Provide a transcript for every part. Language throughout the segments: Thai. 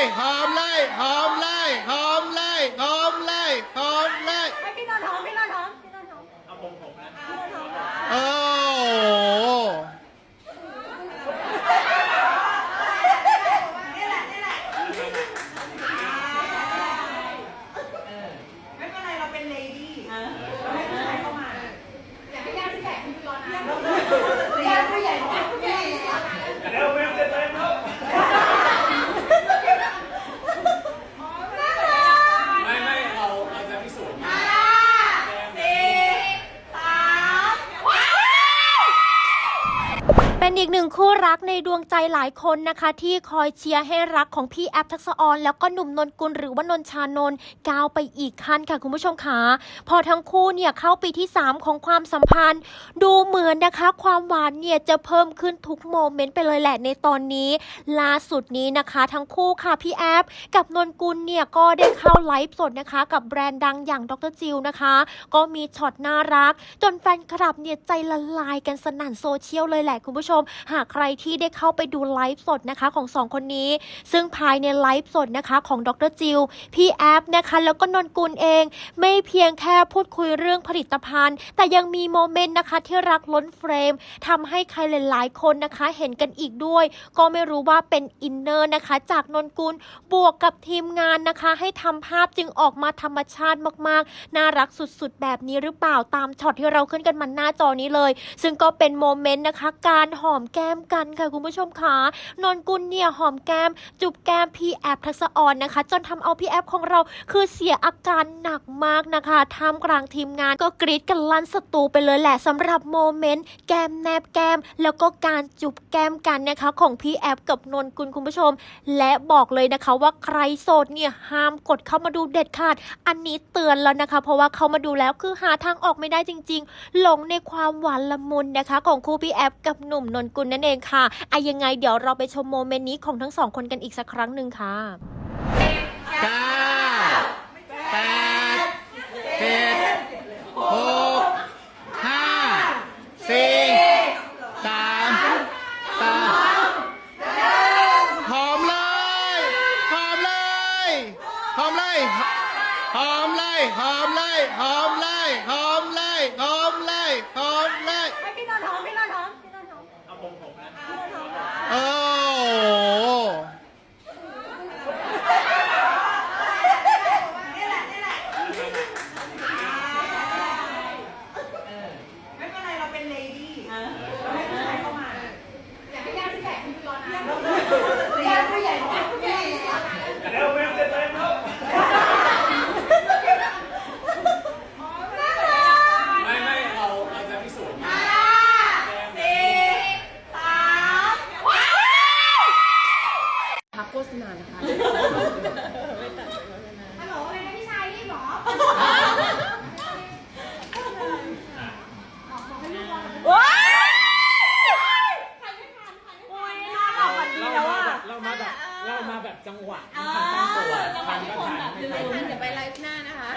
เลยหอมเลยหอมเลยหอมเลยหอมเลยหอมเลย ให้พี่นอนหอมพี่นอนหอม เอาผมผมนะ พี่นนท์หอม โอ้โห ไม่เป็นไรเราเป็นเลดี้เราให้ผู้ชายเข้ามา อยากให้ญาติผู้ใหญ่คุณดูรอนานญาติผู้ใหญ่ญาติผู้ใหญ่ เร็วเร็วเร็วเร็วเร็วไม่ไม่เราเราจะพิสูจน์ เป็นอีกหนึ่งคู่รักในดวงใจหลายคนนะคะ ที่คอยเชียร์ให้รักของพี่แอฟทักษออนแล้วก็หนุ่มนนกุลหรือว่านนชานนก้าวไปอีกขั้นค่ะคุณผู้ชมค่ะพอทั้งคู่เนี่ยเข้าปีที่ 3 ของความสัมพันธ์ ดูเหมือนนะคะ ความหวานเนี่ยจะเพิ่มขึ้นทุกโมเมนต์ไปเลยแหละในตอนนี้ล่าสุดนี้นะคะ ทั้งคู่ค่ะพี่แอฟกับนนกุลเนี่ยก็ได้เข้าไลฟ์สดนะคะ กับแบรนด์ดังอย่างดรจิลนะคะ ก็มีช็อตน่ารัก จนแฟนคลับเนี่ยใจละลายกันสนั่นโซเชียลเลยแหละคุณผู้ชมหากใครที่ได้เข้าไปดูไลฟ์สดนะคะของสองคนนี้ ซึ่งภายในไลฟ์สดนะคะของดรจิลพี่แอฟนะคะ แล้วก็นนกุลเอง ไม่เพียงแค่พูดคุยเรื่องผลิตภัณฑ์ แต่ยังมีโมเมนต์นะคะที่รักล้นเฟรมทำให้ใครหลายๆคนนะคะเห็นกันอีกด้วย ก็ไม่รู้ว่าเป็นอินเนอร์นะคะ จากนนกุลบวกกับทีมงานนะคะ ให้ทำภาพจึงออกมาธรรมชาติมากๆ น่ารักสุดๆ แบบนี้หรือเปล่าตามช็อตที่เราขึ้นกันมาหน้าจอนี้เลย ซึ่งก็เป็นโมเมนต์นะคะ การหอมแก้มกันค่ะคุณผู้ชมค่ะนนกุลเนี่ยหอมแก้ม จุบแก้มพี่แอฟทักษออนนะคะ จนทำเอาพี่แอฟของเราคือเสียอาการหนักมากนะคะท่ามกลางทีมงานก็กรี๊ดกันลั่นสตูไปเลยแหละสำหรับโมเมนต์แก้มแนบแก้ม แล้วก็การจุบแก้มกันนะคะ ของพี่แอฟกับนนกุลคุณผู้ชม และบอกเลยนะคะว่าใครโสดเนี่ยห้ามกดเข้ามาดูเด็ดขาด อันนี้เตือนแล้วนะคะ เพราะว่าเขามาดูแล้วคือหาทางออกไม่ได้จริง ๆ หลงในความหวานละมุนนะคะ ของคู่พี่แอฟกับหนุ่มนนกุลนั่นเองค่ะอะยังไงเดี๋ยวเราไปชมโมเมนต์นี้ของทั้งสองคนกันอีกสักครั้งหนึ่งค่ะเก้าแปดเจ็ดหกห้าสี่สามสองหอมเลยหอมเลยหอมเลยหอมเลยหอมเลยหอมเลยหอมเลยหอมเลยหอมเลย ให้พี่นนท์หอมพี่นนท์หอมพี่นนท์หอม เอาผมผมนะ พี่นนท์หอม โอ้โห ไม่เป็นไรเราเป็นเลดี้เราให้ผู้ชายเข้ามา อยากให้ญาติผู้ใหญ่คุณดูรอนานญาติผู้ใหญ่ญาติผู้ใหญ่ เร็วเร็วเร็วเร็วเร็วไม่ไม่เราเราจะพิสูจน์ พักโฆษณานะคะฮัลโหลอะไรนะพี่ชายรีบเหรอ เรามาแบบเรามาแบบเรามาแบบจังหวะทันตั้งตัวทันก็ทันไม่ทัน เดี๋ยวไปไลฟ์หน้านะคะ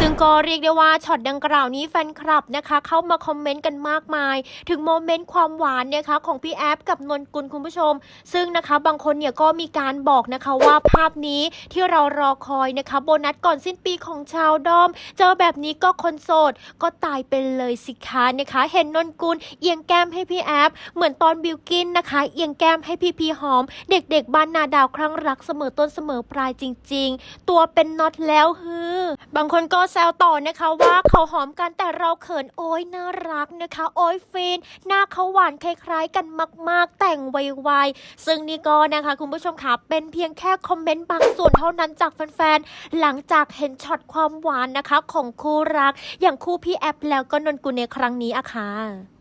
ซึ่ง ก็เรียกได้ว่าช็อตดังกล่าวนี้แฟนคลับนะคะ เข้ามาคอมเมนต์กันมากมาย ถึงโมเมนต์ความหวานนะคะของพี่แอฟกับนนกุลคุณผู้ชม ซึ่งนะคะบางคนเนี่ยก็มีการบอกนะคะว่าภาพนี้ที่เรารอคอยนะคะ โบนัสก่อนสิ้นปีของชาวดอม เจอแบบนี้ก็คนโสดก็ตายไปเลยสิคะนะคะ เห็นนนกุลเอียงแก้มให้พี่แอฟเหมือนตอนบิวกินนะคะ เอียงแก้มให้พี่พีหอม เด็กๆบ้านนาดาวครั้งรักเสมอต้นเสมอปลายจริง ๆ ตัวเป็นน็อตแล้วฮือบางคนก็แซวต่อนะคะว่าเขาหอมกันแต่เราเขินโอ้ยน่ารักนะคะ โอ้ยฟินหน้าเขาหวานคล้าย ๆ กันมาก ๆ แต่งไวๆซึ่งนี่ก็นะคะ คุณผู้ชมค่ะเป็นเพียงแค่คอมเมนต์บางส่วนเท่านั้นจากแฟนๆหลังจากเห็นช็อตความหวานนะคะ ของคู่รัก อย่างคู่พี่แอปแล้วก็นนกุลในครั้งนี้อะค่ะ